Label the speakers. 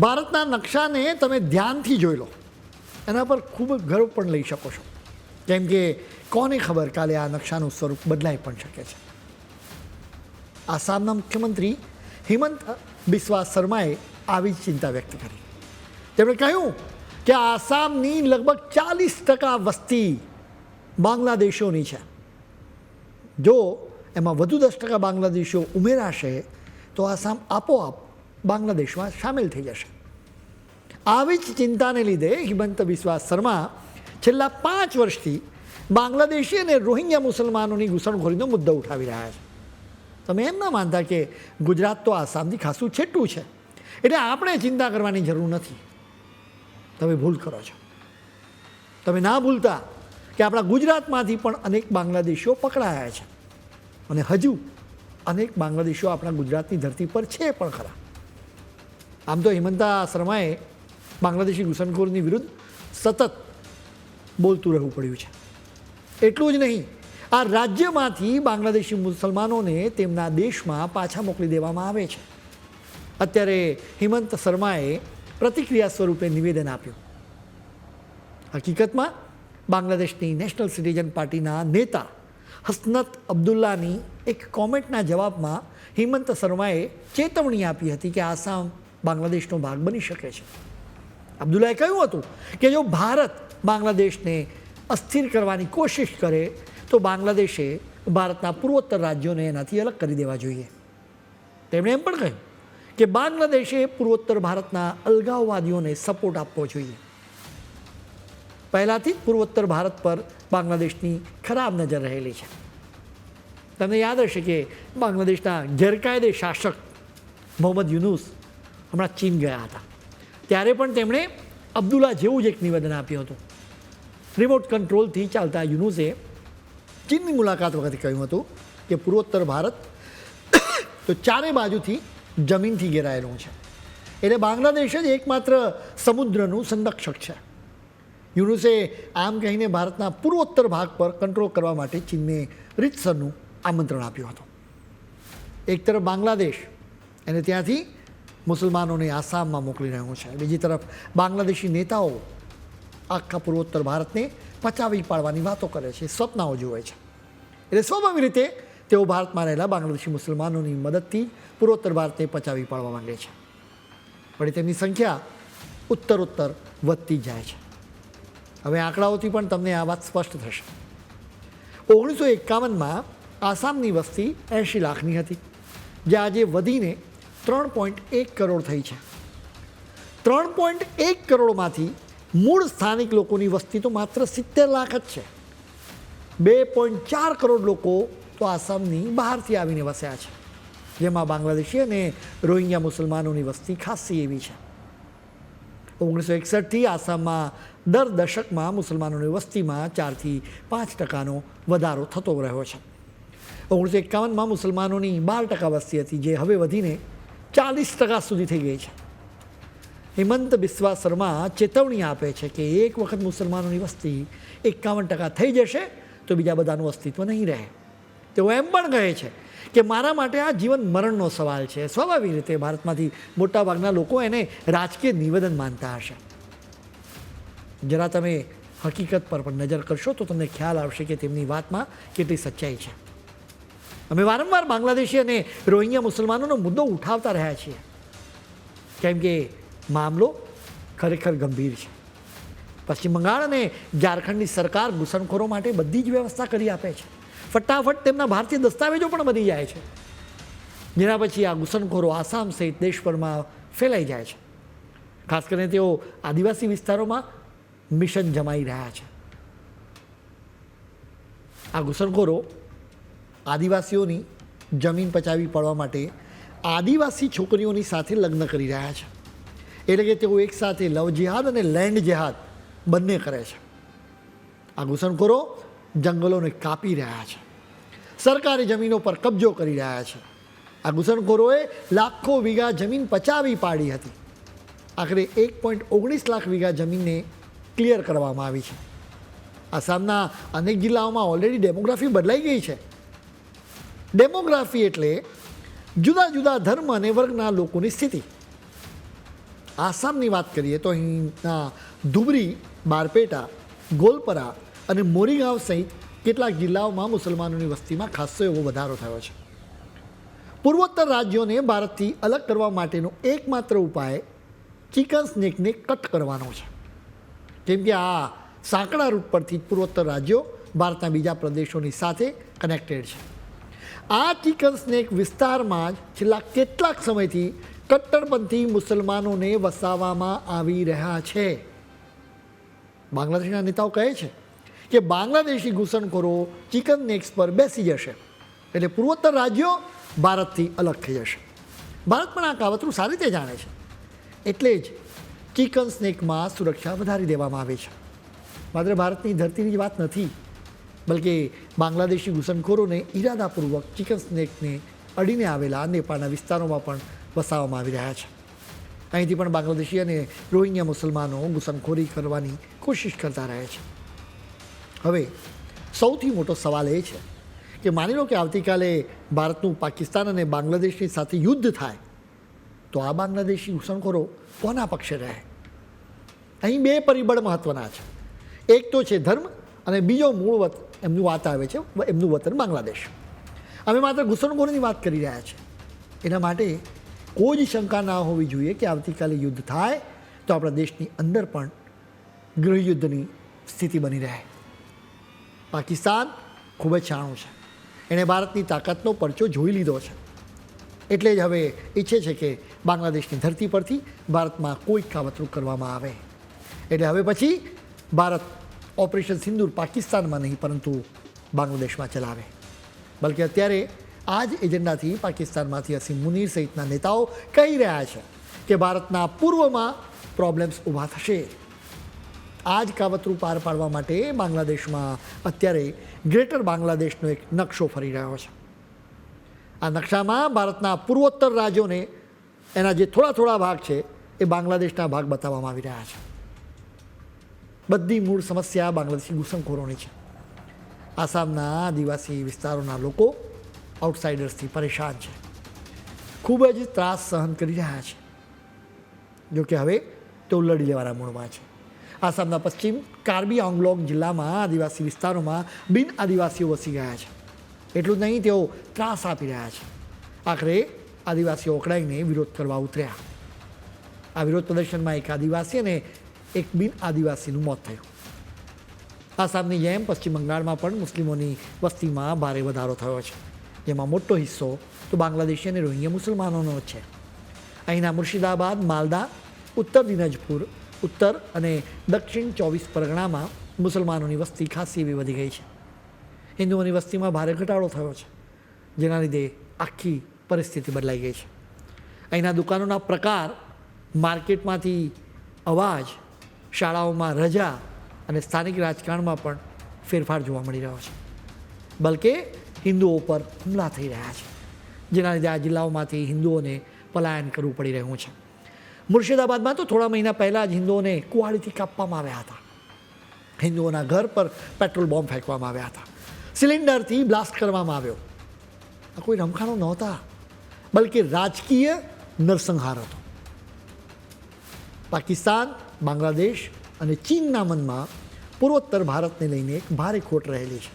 Speaker 1: ભારતના નકશાને તમે ધ્યાનથી જોઈ લો. એના પર ખૂબ જ ગર્વ પણ લઈ શકો છો. કેમ કે કોને ખબર કાલે આ નકશાનું સ્વરૂપ બદલાઈ પણ શકે છે? આસામના મુખ્યમંત્રી હિમંત બિસ્વા શર્માએ આવી જ ચિંતા વ્યક્ત કરી. તેમણે કહ્યું કે આસામની લગભગ ચાલીસ ટકા વસ્તી બાંગ્લાદેશોની છે. જો એમાં વધુ દસ ટકા બાંગ્લાદેશીઓ ઉમેરાશે, તો આસામ આપોઆપ બાંગ્લાદેશમાં સામેલ થઈ જશે. આવી જ ચિંતાને લીધે હિમંત બિસ્વા શર્મા છેલ્લા પાંચ વર્ષથી બાંગ્લાદેશી અને રોહિંગ્યા મુસલમાનોની ઘૂસણખોરીનો મુદ્દો ઉઠાવી રહ્યા છે. તમે એમ ના માનતા કે ગુજરાત તો આસામથી ખાસું છેટું છે. એટલે આપણે ચિંતા કરવાની જરૂર નથી. તમે ભૂલ કરો છો. તમે ના ભૂલતા કે આપણા ગુજરાતમાંથી પણ અનેક બાંગ્લાદેશીઓ પકડાયા છે. અને હજુ અનેક બાંગ્લાદેશીઓ આપણા ગુજરાતની ધરતી પર છે પણ ખરા. આમ તો હિમંતા શર્માએ બાંગ્લાદેશી ઘૂસણખોરની વિરુદ્ધ સતત બોલતું રહેવું પડ્યું છે. એટલું જ નહીં, આ રાજ્યમાંથી બાંગ્લાદેશી મુસલમાનોને તેમના દેશમાં પાછા મોકલી દેવામાં આવે છે. અત્યારે હિમંત શર્માએ પ્રતિક્રિયા સ્વરૂપે નિવેદન આપ્યું. હકીકતમાં બાંગ્લાદેશની નેશનલ સિટીઝન પાર્ટીના નેતા હસનત અબ્દુલ્લાની એક કોમેન્ટના જવાબમાં હિમંત શર્માએ ચેતવણી આપી હતી કે આસામ બાંગ્લાદેશનો ભાગ બની શકે છે. અબ્દુલ્લાએ કહ્યું હતું કે જો ભારત બાંગ્લાદેશને અસ્થિર કરવાની કોશિશ કરે, તો બાંગ્લાદેશે ભારતના પૂર્વોત્તર રાજ્યોને એનાથી અલગ કરી દેવા જોઈએ. તેમણે એમ પણ કહ્યું કે બાંગ્લાદેશે પૂર્વોત્તર ભારતના અલગાવવાદીઓને સપોર્ટ આપવો જોઈએ. પહેલાંથી પૂર્વોત્તર ભારત પર બાંગ્લાદેશની ખરાબ નજર રહેલી છે. તમને યાદ હશે કે બાંગ્લાદેશના ગેરકાયદે શાસક મોહમ્મદ યુનુસ હમણાં ચીન ગયા હતા. ત્યારે પણ તેમણે અબ્દુલ્લા જેવું જ એક નિવેદન આપ્યું હતું. રિમોટ કંટ્રોલથી ચાલતા યુનુસે ચીનની મુલાકાત વખતે કહ્યું હતું કે પૂર્વોત્તર ભારત તો ચારે બાજુથી જમીનથી ઘેરાયેલું છે. એટલે બાંગ્લાદેશ જ એકમાત્ર સમુદ્રનું સંરક્ષક છે. યુનુસે આમ કહીને ભારતના પૂર્વોત્તર ભાગ પર કંટ્રોલ કરવા માટે ચીનને રીતસરનું આમંત્રણ આપ્યું હતું. એક તરફ બાંગ્લાદેશ, અને ત્યાંથી મુસલમાનોને આસામમાં મોકલી રહ્યો છે. બીજી તરફ, બાંગ્લાદેશી નેતાઓ આખા પૂર્વોત્તર ભારતને પચાવી પાડવાની વાતો કરે છે. સ્વપ્નાઓ જુએ છે. એટલે સ્વાભાવિક રીતે તેઓ ભારતમાં રહેલા બાંગ્લાદેશી મુસલમાનોની મદદથી પૂર્વોત્તર ભારતને પચાવી પાડવા માંગે છે. પણ તેમની સંખ્યા ઉત્તરોત્તર વધતી જાય છે. હવે આંકડાઓથી પણ તમને આ વાત સ્પષ્ટ થશે. ઓગણીસો એકાવનમાં આસામની વસ્તી એંશી લાખની હતી. જે આજે વધીને ત્રણ પોઈન્ટ એક કરોડ થઈ છે. ત્રણ પોઈન્ટ એક કરોડમાંથી મૂળ સ્થાનિક લોકોની વસ્તી તો માત્ર સિત્તેર લાખ જ છે. બે પોઈન્ટ ચાર કરોડ લોકો તો આસામની બહારથી આવીને વસ્યા છે. જેમાં બાંગ્લાદેશી અને રોહિંગ્યા મુસલમાનોની વસ્તી ખાસી એવી છે. ઓગણીસો એકસઠથી આસામમાં દર દશકમાં મુસલમાનોની વસ્તીમાં ચારથી પાંચ ટકાનો વધારો થતો રહ્યો છે. ઓગણીસો એકાવનમાં મુસલમાનોની બાર ટકા વસ્તી હતી, જે હવે વધીને ચાલીસ ટકા સુધી થઈ ગઈ છે. હિમંત બિસ્વા શર્મા ચેતવણી આપે છે કે એક વખત મુસલમાનોની વસ્તી એકાવન ટકા થઈ જશે તો બીજા બધાનું અસ્તિત્વ નહીં રહે. તેઓ એમ પણ કહે છે કે મારા માટે આ જીવન મરણનો સવાલ છે. સ્વાભાવિક રીતે ભારતમાંથી મોટાભાગના લોકો એને રાજકીય નિવેદન માનતા હશે. જરા તમે હકીકત પર પણ નજર કરશો તો તમને ખ્યાલ આવશે કે તેમની વાતમાં કેટલી સચ્ચાઈ છે. અમે વારંવાર બાંગ્લાદેશી અને રોહિંગ્યા મુસલમાનોનો મુદ્દો ઉઠાવતા રહ્યા છીએ. કેમ કે મામલો ખરેખર ગંભીર છે. પશ્ચિમ બંગાળ અને ઝારખંડની સરકાર ઘૂસણખોરો માટે બધી જ વ્યવસ્થા કરી આપે છે. ફટાફટ તેમના ભારતીય દસ્તાવેજો પણ બની જાય છે. જેના પછી આ ઘૂસણખોરો આસામ સહિત દેશભરમાં ફેલાઈ જાય છે. ખાસ કરીને તેઓ આદિવાસી વિસ્તારોમાં મિશન જમાઈ રહ્યા છે. આ ઘૂસણખોરો આદિવાસીઓની જમીન પચાવી પાડવા માટે આદિવાસી છોકરીઓની સાથે લગ્ન કરી રહ્યા છે. એટલે કે તેઓ એકસાથે લવ જેહાદ અને લેન્ડ જેહાદ બંને કરે છે. આ ઘૂસણખોરો જંગલોને કાપી રહ્યા છે. સરકારી જમીનો પર કબજો કરી રહ્યા છે. આ ઘૂસણખોરોએ લાખો વીઘા જમીન પચાવી પાડી હતી. આખરે એક પોઈન્ટ ઓગણીસ લાખ વીઘા જમીનને ક્લિયર કરવામાં આવી છે. આસામના અનેક જિલ્લાઓમાં ઓલરેડી ડેમોગ્રાફી બદલાઈ ગઈ છે. ડેમોગ્રાફી એટલે જુદા જુદા ધર્મ અને વર્ગના લોકોની સ્થિતિ. આસામની વાત કરીએ તો અહીંના ધુબરી, બારપેટા, ગોલપરા અને મોરીગાંવ સહિત કેટલાક જિલ્લાઓમાં મુસલમાનોની વસ્તીમાં ખાસો એવો વધારો થયો છે. પૂર્વોત્તર રાજ્યોને ભારતથી અલગ કરવા માટેનો એકમાત્ર ઉપાય ચિકન સ્નેકને કટ કરવાનો છે. કેમ કે આ સાંકડા રૂટ પરથી પૂર્વોત્તર રાજ્યો ભારતના બીજા પ્રદેશોની સાથે કનેક્ટેડ છે. આ ચિકન સ્નેક વિસ્તારમાં જ છેલ્લા કેટલાક સમયથી કટ્ટરપંથી મુસલમાનોને વસાવવામાં આવી રહ્યા છે. બાંગ્લાદેશના નેતાઓ કહે છે કે બાંગ્લાદેશી ઘૂસણખોરો ચિકન નેક્સ પર બેસી જશે એટલે પૂર્વોત્તર રાજ્યો ભારતથી અલગ થઈ જશે. ભારત પણ આ કાવતરું સારી રીતે જાણે છે. એટલે જ ચિકન સ્નેકમાં સુરક્ષા વધારી દેવામાં આવી છે. માત્ર ભારતની ધરતીની જ વાત નથી બલકે બાંગ્લાદેશી ઘૂસણખોરોને ઈરાદાપૂર્વક ચિકન સ્નેકને અડીને આવેલા નેપાળના વિસ્તારોમાં પણ વસાવવામાં આવી રહ્યા છે. અહીંથી પણ બાંગ્લાદેશી અને રોહિંગ્યા મુસલમાનો ઘૂસણખોરી કરવાની કોશિશ કરતા રહે છે. હવે સૌથી મોટો સવાલ એ છે કે માની લો કે આવતીકાલે ભારતનું પાકિસ્તાન અને બાંગ્લાદેશની સાથે યુદ્ધ થાય, તો આ બાંગ્લાદેશી ઘૂસણખોરો કોના પક્ષે રહે? અહીં બે પરિબળ મહત્વના છે. એક તો છે ધર્મ અને બીજો મૂળ વત એમનું વાત આવે છે, એમનું વતન બાંગ્લાદેશ. અમે માત્ર ઘૂસણખોરની વાત કરી રહ્યા છીએ. એના માટે કોઈ જ શંકા ના હોવી જોઈએ કે આવતીકાલે યુદ્ધ થાય તો આપણા દેશની અંદર પણ ગૃહયુદ્ધની સ્થિતિ બની રહે. પાકિસ્તાન ખૂબ જ શાણું છે. એણે ભારતની તાકાતનો પરચો જોઈ લીધો છે. એટલે જ હવે ઈચ્છે છે કે બાંગ્લાદેશની ધરતી પરથી ભારતમાં કોઈ કાવતરું કરવામાં આવે. એટલે હવે પછી ભારત ઓપરેશન સિંદૂર પાકિસ્તાનમાં નહીં, પરંતુ બાંગ્લાદેશમાં ચલાવે. બલકે અત્યારે આ જ એજન્ડાથી પાકિસ્તાનમાંથી અસીમ મુનીર સહિતના નેતાઓ કહી રહ્યા છે કે ભારતના પૂર્વમાં પ્રોબ્લેમ્સ ઊભા થશે. આ જ કાવતરું પાર પાડવા માટે બાંગ્લાદેશમાં અત્યારે ગ્રેટર બાંગ્લાદેશનો એક નકશો ફરી રહ્યો છે. આ નકશામાં ભારતના પૂર્વોત્તર રાજ્યોને એના જે થોડા થોડા ભાગ છે એ બાંગ્લાદેશના ભાગ બતાવવામાં આવી રહ્યા છે. બધી મૂળ સમસ્યા બાંગ્લાદેશી ઘૂસણખોરોની છે. આસામના આદિવાસી વિસ્તારોના લોકો આઉટસાઇડર્સથી પરેશાન છે. ખૂબ જ ત્રાસ સહન કરી રહ્યા છે. જો કે હવે તેઓ લડી લેવાના મૂળમાં છે. આસામના પશ્ચિમ કાર્બી આંગલોંગ જિલ્લામાં આદિવાસી વિસ્તારોમાં બિન આદિવાસીઓ વસી ગયા છે. એટલું જ નહીં, તેઓ ત્રાસ આપી રહ્યા છે. આખરે આદિવાસીઓ ઓકળાઈને વિરોધ કરવા ઉતર્યા. આ વિરોધ પ્રદર્શનમાં એક આદિવાસી અને એક બિન આદિવાસીનું મોત થયું. આસામની જેમ પશ્ચિમ બંગાળમાં પણ મુસ્લિમોની વસ્તીમાં ભારે વધારો થયો છે. જેમાં મોટો હિસ્સો તો બાંગ્લાદેશી અને રોહિંગ્યા મુસલમાનોનો છે. અહીંના મુર્શિદાબાદ, માલદા, ઉત્તર દિનાજપુર, ઉત્તર અને દક્ષિણ ચોવીસ પરગણામાં મુસલમાનોની વસ્તી ખાસી એવી વધી ગઈ છે. હિન્દુઓની વસ્તીમાં ભારે ઘટાડો થયો છે, જેના લીધે આખી પરિસ્થિતિ બદલાઈ ગઈ છે. અહીંના દુકાનોના પ્રકાર, માર્કેટમાંથી અવાજ શાળાઓમાં રજા અને સ્થાનિક રાજકારણમાં પણ ફેરફાર જોવા મળી રહ્યો છે. બલકે હિન્દુઓ પર હુમલા થઈ રહ્યા છે, જેના લીધે આ જિલ્લાઓમાંથી હિન્દુઓને પલાયન કરવું પડી રહ્યું છે. મુર્શિદાબાદમાં તો થોડા મહિના પહેલાં જ હિન્દુઓને કુવાડીથી કાપવામાં આવ્યા હતા. હિન્દુઓના ઘર પર પેટ્રોલ બોમ્બ ફેંકવામાં આવ્યા હતા. સિલિન્ડરથી બ્લાસ્ટ કરવામાં આવ્યો. આ કોઈ રમખાણો નહોતા, બલકે રાજકીય નરસંહાર હતો. પાકિસ્તાન બાંગ્લાદેશ અને ચીનના મનમાં પૂર્વોત્તર ભારતને લઈને એક ભારે ખોટ રહેલી છે.